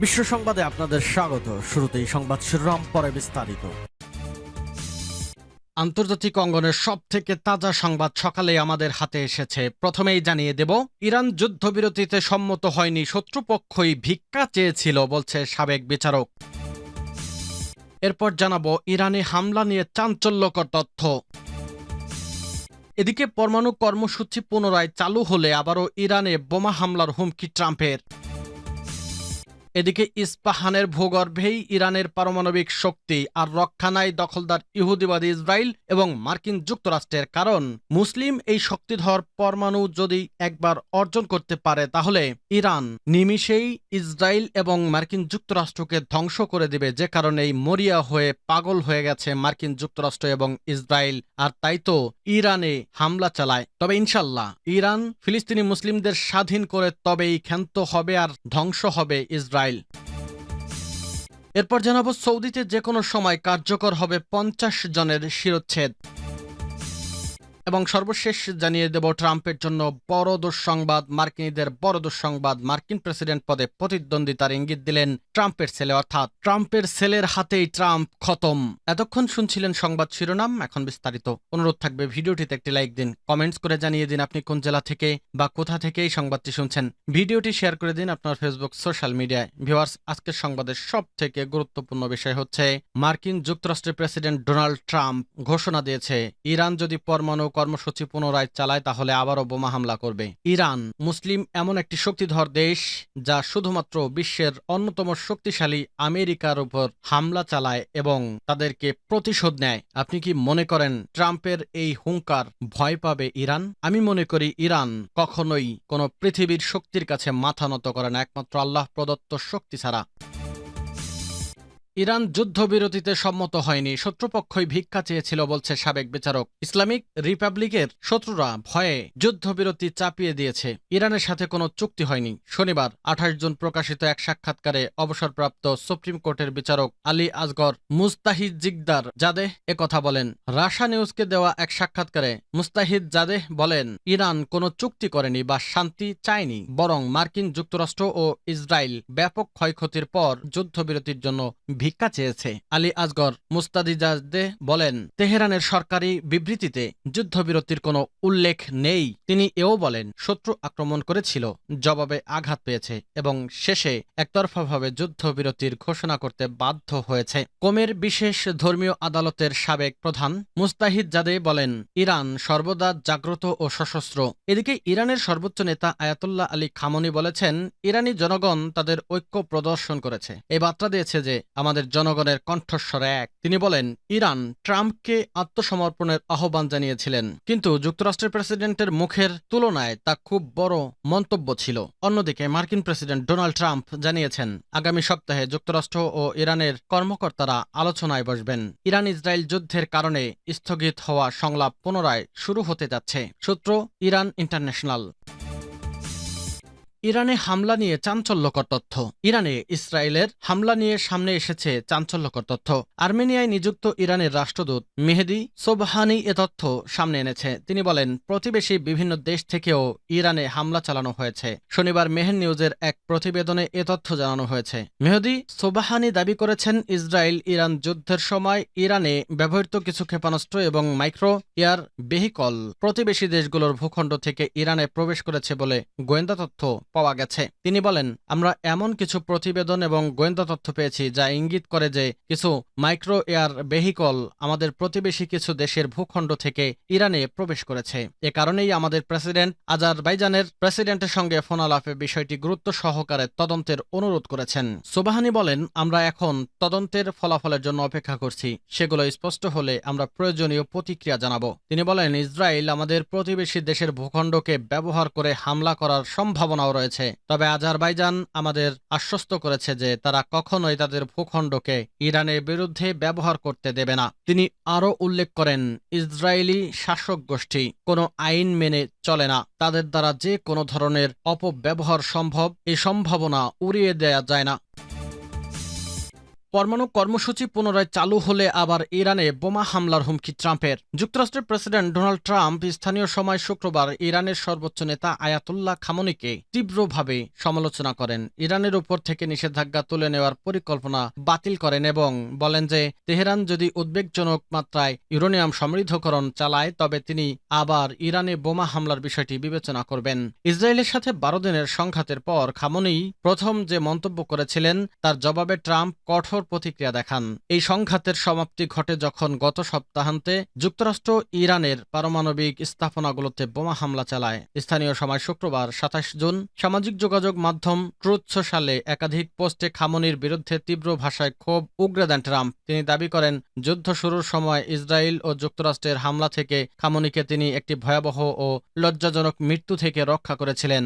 বিশ্ব সংবাদে আপনাদের স্বাগত। শুরুতেই সংবাদ শিরোনাম, পরে বিস্তারিত। আন্তর্জাতিক অঙ্গনের সব থেকে তাজা সংবাদ সকালে আমাদের হাতে এসেছে। প্রথমেই জানিয়ে দেব, ইরান যুদ্ধবিরতিতে সম্মত হয়নি, শত্রুপক্ষই ভিক্ষা চেয়েছিল, বলছে সাবেক বিচারক। এরপর জানাব, ইরানে হামলা নিয়ে চাঞ্চল্যকর তথ্য। এদিকে পরমাণু কর্মসূচি পুনরায় চালু হলে আবারও ইরানে বোমা হামলার হুমকি ট্রাম্পের। এদিকে ইস্পাহানের ভূগর্ভেই ইরানের পারমাণবিক শক্তি আর রক্ষা নাই দখলদার ইহুদিবাদী ইসরায়েল এবং মার্কিন যুক্তরাষ্ট্রের কারণ। মুসলিম এই শক্তিধর পরমাণু যদি একবার অর্জন করতে পারে, তাহলে ইরান নিমিষেই ইসরায়েল এবং মার্কিন যুক্তরাষ্ট্রকে ধ্বংস করে দিবে, যে কারণেই মরিয়া হয়ে পাগল হয়ে গেছে মার্কিন যুক্তরাষ্ট্র এবং ইসরায়েল। আর তাই তো ইরানে হামলা চালায়। তবে ইনশাল্লাহ ইরান ফিলিস্তিনি মুসলিমদের স্বাধীন করে তবেই ক্ষান্ত হবে আর ধ্বংস হবে ইসরায়েল। এরপর জানাব সৌদিতে যে কোনো সময় কার্যকর হবে পঞ্চাশ জনের শিরোচ্ছেদ। এবং সর্বশেষ জানিয়ে দেব ট্রাম্পের জন্য বড় দুঃসংবাদ, মার্কিনীদের বড় দুঃসংবাদ। মার্কিন প্রেসিডেন্ট পদে প্রতিদ্বন্দ্বিতার ইঙ্গিত দিলেন ট্রাম্পের ছেলে, অর্থাৎ ট্রাম্পের ছেলের হাতেই ট্রাম্প খতম। এতক্ষণ শুনছিলেন সংবাদ শিরোনাম, এখন বিস্তারিত। অনুরোধ থাকবে ভিডিওটিতে একটি লাইক দিন, কমেন্টস করে জানিয়ে দিন আপনি কোন জেলা থেকে বা কোথা থেকে এই সংবাদটি শুনছেন। ভিডিওটি শেয়ার করে দিন আপনার ফেসবুক, সোশ্যাল মিডিয়ায়। ভিওয়ার্স আজকের সংবাদের সব থেকে গুরুত্বপূর্ণ বিষয় হচ্ছে মার্কিন যুক্তরাষ্ট্রের প্রেসিডেন্ট ডোনাল্ড ট্রাম্প ঘোষণা দিয়েছে, ইরান যদি পরমাণু কর্মসূচি পুনরায় চালায়, তাহলে আবারও বোমা হামলা করবে। ইরান, মুসলিম এমন একটি শক্তিধর দেশ যা শুধুমাত্র বিশ্বের অন্যতম শক্তিশালী আমেরিকার উপর হামলা চালায় এবং তাদেরকে প্রতিশোধ নেয়। আপনি কি মনে করেন ট্রাম্পের এই হুঙ্কার ভয় পাবে ইরান? আমি মনে করি ইরান কখনোই কোনো পৃথিবীর শক্তির কাছে মাথা নত করে না, একমাত্র আল্লাহ প্রদত্ত শক্তি ছাড়া। ইরান যুদ্ধবিরতিতে সম্মত হয়নি। শত্রুপক্ষই ভিক্ষা চেয়েছিল বলছে সাবেক বিচারক। ইসলামিক রিপাবলিকের শত্রুরা ভয়ে যুদ্ধবিরতি চাপিয়ে দিয়েছে। ইরানের সাথে কোনো চুক্তি হয়নি। শনিবার আঠাশ জুন প্রকাশিত এক সাক্ষাৎকারে অবসরপ্রাপ্ত সুপ্রিম কোর্টের বিচারক আলী আজগর মুস্তাহিদ জিকদার জাদেহ একথা বলেন। রাশা নিউজকে দেওয়া এক সাক্ষাৎকারে মুস্তাহিদ জাদেহ বলেন, ইরান কোনো চুক্তি করেনি বা শান্তি চায়নি, বরং মার্কিন যুক্তরাষ্ট্র ও ইসরায়েল ব্যাপক ক্ষয়ক্ষতির পর যুদ্ধবিরতির জন্য ভিক্ষা চেয়েছে। আলী আজগর মুস্তাদিজাদে বলেন, তেহরানের সরকারি বিবৃতিতে যুদ্ধবিরতির কোনো উল্লেখ নেই। তিনি এও বলেন, শত্রু আক্রমণ করেছিল, জবাবে আঘাত পেয়েছে এবং শেষে একতরফাভাবে যুদ্ধবিরতির ঘোষণা করতে বাধ্য হয়েছে। কোমের বিশেষ ধর্মীয় আদালতের সাবেক প্রধান মুস্তাহিদ জাদে বলেন, ইরান সর্বদা জাগ্রত ও সশস্ত্র। এদিকে ইরানের সর্বোচ্চ নেতা আয়াতুল্লাহ আলী খামনি বলেছেন, ইরানি জনগণ তাদের ঐক্য প্রদর্শন করেছে। এই বার্তা দিয়েছে যে, আমাদের জনগণের কণ্ঠস্বর এক। তিনি বলেন, ইরান ট্রাম্পকে আত্মসমর্পণের আহ্বান জানিয়েছিলেন, কিন্তু যুক্তরাষ্ট্রের প্রেসিডেন্টের মুখের তুলনায় তা খুব বড় মন্তব্য ছিল। অন্যদিকে মার্কিন প্রেসিডেন্ট ডোনাল্ড ট্রাম্প জানিয়েছেন, আগামী সপ্তাহে যুক্তরাষ্ট্র ও ইরানের কর্মকর্তারা আলোচনায় বসবেন। ইরান ইসরায়েল যুদ্ধের কারণে স্থগিত হওয়া সংলাপ পুনরায় শুরু হতে যাচ্ছে। সূত্র, ইরান ইন্টারন্যাশনাল। ইরানে হামলা নিয়ে চাঞ্চল্যকর তথ্য। ইরানে ইসরায়েলের হামলা নিয়ে সামনে এসেছে চাঞ্চল্যকর তথ্য। আর্মেনিয়ায় নিযুক্ত ইরানের রাষ্ট্রদূত মেহেদি সোবহানি এ তথ্য সামনে এনেছে। তিনি বলেন, প্রতিবেশী বিভিন্ন দেশ থেকেও ইরানে হামলা চালানো হয়েছে। শনিবার মেহের নিউজের এক প্রতিবেদনে এ তথ্য জানানো হয়েছে। মেহেদি সোবাহানি দাবি করেছেন, ইসরায়েল ইরান যুদ্ধের সময় ইরানে ব্যবহৃত কিছু ক্ষেপণাস্ত্র এবং মাইক্রো এয়ার ভেহিকল প্রতিবেশী দেশগুলোর ভূখণ্ড থেকে ইরানে প্রবেশ করেছে বলে গোয়েন্দা তথ্য পাওয়া গেছে। তিনি বলেন, আমরা এমন কিছু প্রতিবেদন এবং গোয়েন্দা তথ্য পেয়েছি যা ইঙ্গিত করে যে কিছু মাইক্রো এয়ার ভেহিকল আমাদের প্রতিবেশী কিছু দেশের ভূখণ্ড থেকে ইরানে প্রবেশ করেছে। এ কারণেই আমাদের প্রেসিডেন্ট আজারবাইজানের প্রেসিডেন্টের সঙ্গে ফোন আলাপে বিষয়টি গুরুত্ব সহকারে তদন্তের অনুরোধ করেছেন। সোবাহানি বলেন, আমরা এখন তদন্তের ফলাফলের জন্য অপেক্ষা করছি। সেগুলো স্পষ্ট হলে আমরা প্রয়োজনীয় প্রতিক্রিয়া জানাব। তিনি বলেন, ইসরায়েল আমাদের প্রতিবেশী দেশের ভূখণ্ডকে ব্যবহার করে হামলা করার সম্ভাবনাও রয়েছে। তবে আজারবাইজান আমাদের আশ্বস্ত করেছে যে তারা কখনোই তাদের ভূখণ্ডকে ইরানের বিরুদ্ধে ব্যবহার করতে দেবে না। তিনি আরও উল্লেখ করেন, ইসরায়েলি শাসক গোষ্ঠী কোনো আইন মেনে চলে না। তাদের দ্বারা যে কোনো ধরনের অপব্যবহার সম্ভব, এই সম্ভাবনা উড়িয়ে দেয়া যায় না। পরমাণু কর্মসূচি পুনরায় চালু হলে আবার ইরানে বোমা হামলার হুমকি ট্রাম্পের। যুক্তরাষ্ট্রের প্রেসিডেন্ট ডোনাল্ড ট্রাম্প স্থানীয় সময় শুক্রবার ইরানের সর্বোচ্চ নেতা আয়াতুল্লাহ খামনিকে তীব্রভাবে সমালোচনা করেন। ইরানের উপর থেকে নিষেধাজ্ঞা তুলে নেওয়ার পরিকল্পনা বাতিল করেন এবং বলেন যে, তেহরান যদি উদ্বেগজনক মাত্রায় ইউরেনিয়াম সমৃদ্ধকরণ চালায়, তবে তিনি আবার ইরানে বোমা হামলার বিষয়টি বিবেচনা করবেন। ইসরায়েলের সাথে বারো দিনের সংঘাতের পর খামনি প্রথম যে মন্তব্য করেছিলেন, তার জবাবে ট্রাম্প কঠোর প্রতিক্রিয়া দেখান। এই সংঘাতের সমাপ্তি ঘটে যখন গত সপ্তাহান্তে যুক্তরাষ্ট্র ইরানের পারমাণবিক স্থাপনাগুলোতে বোমা হামলা চালায়। স্থানীয় সময় শুক্রবার সাতাশ জুন সামাজিক যোগাযোগ মাধ্যম ট্রুথ সোশ্যালে একাধিক পোস্টে খামনির বিরুদ্ধে তীব্র ভাষায় ক্ষোভ উগরে দেন ট্রাম্প। তিনি দাবি করেন, যুদ্ধ শুরুর সময় ইসরায়েল ও যুক্তরাষ্ট্রের হামলা থেকে খামনিকে তিনি একটি ভয়াবহ ও লজ্জাজনক মৃত্যু থেকে রক্ষা করেছিলেন।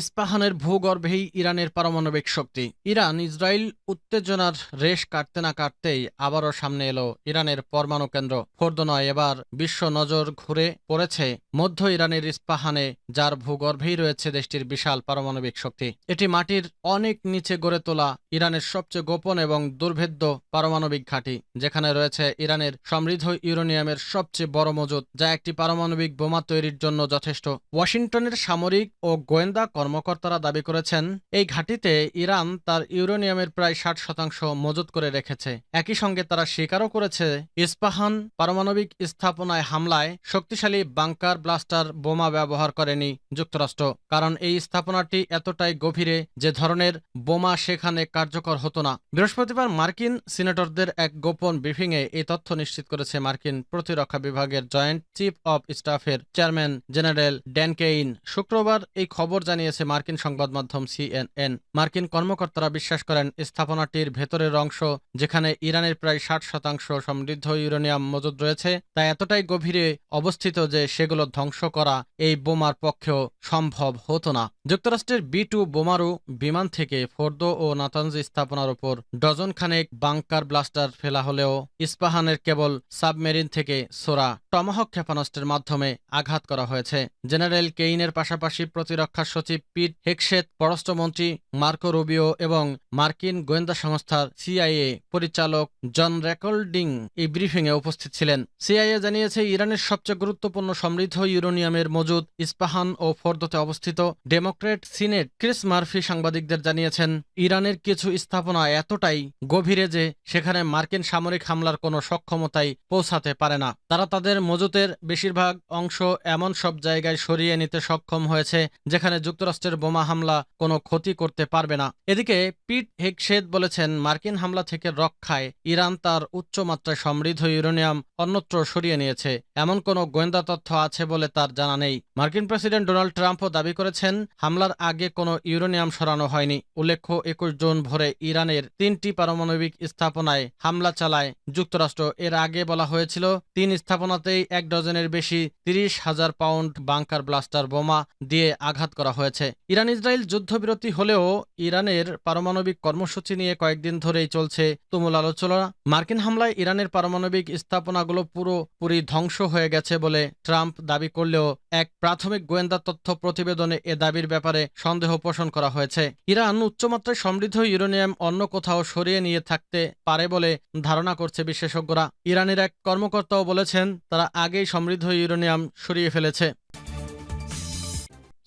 ইস্পাহানের ভূগর্ভেই ইরানের পারমাণবিক শক্তি। ইরান ইসরায়েল উত্তেজনার রেশ কাটতে না কাটতেই আবারও সামনে এলো ইরানের পরমাণু কেন্দ্র। ফোর্দ এবার বিশ্ব নজর ঘুরে পড়েছে মধ্য ইরানের ইস্পাহানে, যার ভূগর্ভেই রয়েছে দেশটির বিশাল পারমাণবিক শক্তি। এটি মাটির অনেক নিচে গড়ে তোলা ইরানের সবচেয়ে গোপন এবং দুর্ভেদ্য পারমাণবিক ঘাঁটি, যেখানে রয়েছে ইরানের সমৃদ্ধ ইউরেনিয়ামের সবচেয়ে বড় মজুদ যা একটি পারমাণবিক বোমা তৈরির জন্য যথেষ্ট। ওয়াশিংটনের সামরিক ও গোয়েন্দা কর্মকর্তারা দাবি করেছেন, এই ঘাঁটিতে ইরান তার ইউরেনিয়ামের প্রায় ষাট শতাংশ মজুত করে রেখেছে। একই সঙ্গে তারা স্বীকারও করেছে, ইস্পাহান পারমাণবিক স্থাপনায় হামলায় শক্তিশালী বাংকার ব্লাস্টার বোমা ব্যবহার করেনি যুক্তরাষ্ট্র, কারণ এই স্থাপনাটি এতটাই গভীরে যে ধরনের বোমা সেখানে কার্যকর হতো না। বৃহস্পতিবার মার্কিন সিনেটরদের এক গোপন ব্রিফিংয়ে এই তথ্য নিশ্চিত করেছে মার্কিন প্রতিরক্ষা বিভাগের জয়েন্ট চিফ অব স্টাফের চেয়ারম্যান জেনারেল ড্যান কেইন। শুক্রবার এই খবর জানিয়েছে মার্কিন সংবাদ মাধ্যম সিএনএন। মার্কিন কর্মকর্তারা বিশ্বাস করেন, স্থাপনাটির ভেতরের অংশ, যেখানে ইরানের প্রায় ষাট শতাংশ সমৃদ্ধ ইউরেনিয়াম মজুদ রয়েছে, তা এতটাই গভীরে অবস্থিত যে সেগুলো ধ্বংস করা এই বোমার পক্ষেও সম্ভব হতো না। যুক্তরাষ্ট্রের বি টু বোমারু বিমান থেকে ফোর্দ ও নাতানজি স্থাপনার উপর ডজন খানেক বাংকার ব্লাস্টার ফেলা হলেও ইস্পাহানের কেবল সাবমেরিন থেকে সোরা টমাহক ক্ষেপণাস্ত্রের মাধ্যমে আঘাত করা হয়েছে। জেনারেল কেইনের পাশাপাশি প্রতিরক্ষা সচিব পিট হেকসেত পররাষ্ট্রমন্ত্রী মার্কো রুবিও এবং মার্কিন গোয়েন্দা সংস্থার সিআইএ পরিচালক জন রেকল্ডিং এই ব্রিফিংয়ে উপস্থিত ছিলেন। সিআইএ জানিয়েছে, ইরানের সবচেয়ে গুরুত্বপূর্ণ সমৃদ্ধ ইউরেনিয়ামের মজুদ ইস্পাহান ও ফর্দতে অবস্থিত ডেমোক্রেট সিনেট ক্রিস মার্ফি সাংবাদিকদের জানিয়েছেন, ইরানের কিছু স্থাপনা এতটাই গভীরে যে সেখানে মার্কিন সামরিক হামলার কোনো সক্ষমতাই পৌঁছাতে পারে না। তারা তাদের মজুতের বেশিরভাগ অংশ এমন সব জায়গায় সরিয়ে নিতে সক্ষম হয়েছে, যেখানে যুক্তরাষ্ট্রের বোমা হামলা কোনো ক্ষতি করতে পারবে না। এদিকে পিট হেকশেদ বলেছেন, মার্কিন হামলা থেকে রক্ষায় ইরান তার উচ্চমাত্রায় সমৃদ্ধ ইউরেনিয়াম অন্যত্র সরিয়ে নিয়েছে। এমন কোনো গোয়েন্দা তথ্য আছে বলে তার জানা নেই। মার্কিন প্রেসিডেন্ট ডোনাল্ড ট্রাম্পও দাবি করেছেন, হামলার আগে কোনো ইউরেনিয়াম সরানো হয়নি। উল্লেখ্য, একুশ জুন ভোরে ইরানের তিনটি পারমাণবিক স্থাপনায় হামলা চালায় যুক্তরাষ্ট্র। এর আগে বলা হয়েছিল, তিন স্থাপনাতেই এক ডজনের বেশি তিরিশ হাজার পাউন্ড বাংকার ব্লাস্টার বোমা দিয়ে আঘাত করা হয়েছে। ইরান ইসরায়েল যুদ্ধবিরতি হলেও ইরানের পারমাণবিক কর্মসূচি নিয়ে কয়েকদিন ধরেই চলছে তুমুল আলোচনা। মার্কিন হামলায় ইরানের পারমাণবিক স্থাপনাগুলো পুরোপুরি ধ্বংস হয়ে গেছে বলে ট্রাম্প দাবি করলেও এক প্রাথমিক গোয়েন্দা তথ্য প্রতিবেদনে এ দাবির ব্যাপারে সন্দেহ পোষণ করা হয়েছে। ইরান উচ্চমাত্রায় সমৃদ্ধ ইউরেনিয়াম অন্য কোথাও সরিয়ে নিয়ে থাকতে পারে বলে ধারণা করছে বিশেষজ্ঞরা। ইরানের এক কর্মকর্তাও বলেছেন, তারা আগেই সমৃদ্ধ ইউরেনিয়াম সরিয়ে ফেলেছে।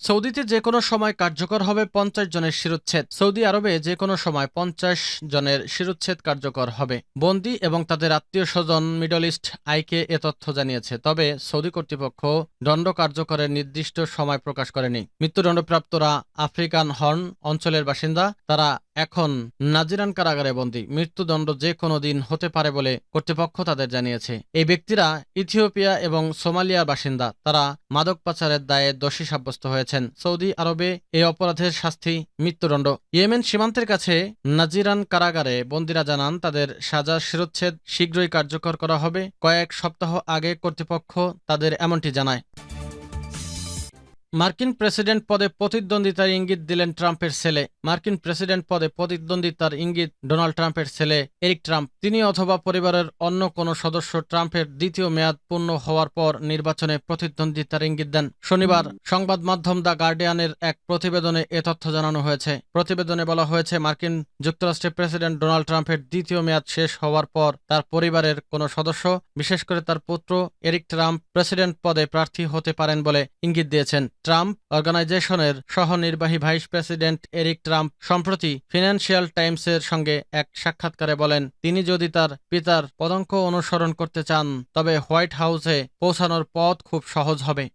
সৌদিতে যে কোনো সময় কার্যকর হবে পঞ্চাশ জনের শিরোচ্ছেদ। সৌদি আরবে যে কোনো সময় পঞ্চাশ জনের শিরোচ্ছেদ কার্যকর হবে। বন্দি এবং তাদের আত্মীয় স্বজন, মিডল ইস্ট, আইকে এ তথ্য জানিয়েছে। তবে সৌদি কর্তৃপক্ষ দণ্ড কার্যকরের নির্দিষ্ট সময় প্রকাশ করেনি। মৃত্যুদণ্ডপ্রাপ্তরা আফ্রিকান হর্ন অঞ্চলের বাসিন্দা। তারা এখন নাজিরান কারাগারে বন্দী, মৃত্যুদণ্ড যে কোনো দিন হতে পারে বলে কর্তৃপক্ষ তাদের জানিয়েছে। এই ব্যক্তিরা ইথিওপিয়া এবং সোমালিয়ার বাসিন্দা। তারা মাদক পাচারের দায়ে দোষী সাব্যস্ত হয়েছেন। সৌদি আরবে এই অপরাধের শাস্তি, মৃত্যুদণ্ড। ইয়েমেন সীমান্তের কাছে নাজিরান কারাগারে বন্দীরা জানান, তাদের সাজা শিরোচ্ছেদ শীঘ্রই কার্যকর করা হবে। কয়েক সপ্তাহ আগে কর্তৃপক্ষ তাদের এমনটি জানায়। মার্কিন প্রেসিডেন্ট পদে প্রতিদ্বন্দ্বিতার ইঙ্গিত দিলেন ট্রাম্পের ছেলে। মার্কিন প্রেসিডেন্ট পদে প্রতিদ্বন্দ্বিতার ইঙ্গিত ডোনাল্ড ট্রাম্পের ছেলে এরিক ট্রাম্প। তিনি অথবা পরিবারের অন্য কোনো সদস্য ট্রাম্পের দ্বিতীয় মেয়াদ পূর্ণ হওয়ার পর নির্বাচনে প্রতিদ্বন্দ্বিতার ইঙ্গিত দেন। শনিবার সংবাদ মাধ্যম দ্য গার্ডিয়ানের এক প্রতিবেদনে এ তথ্য জানানো হয়েছে। প্রতিবেদনে বলা হয়েছে, মার্কিন যুক্তরাষ্ট্রের প্রেসিডেন্ট ডোনাল্ড ট্রাম্পের দ্বিতীয় মেয়াদ শেষ হওয়ার পর তার পরিবারের কোনো সদস্য, বিশেষ করে তার পুত্র এরিক ট্রাম্প, প্রেসিডেন্ট পদে প্রার্থী হতে পারেন বলে ইঙ্গিত দিয়েছেন। ট্রাম্প অর্গানাইজেশনের সহনির্বাহী ভাইস প্রেসিডেন্ট এরিক ট্রাম্প সম্প্রতি ফিনান্সিয়াল টাইমসের সঙ্গে এক সাক্ষাৎকারে বলেন, তিনি যদি তার পিতার পদঙ্ক অনুসরণ করতে চান, তবে হোয়াইট হাউসে পৌঁছানোর পথ খুব সহজ হবে।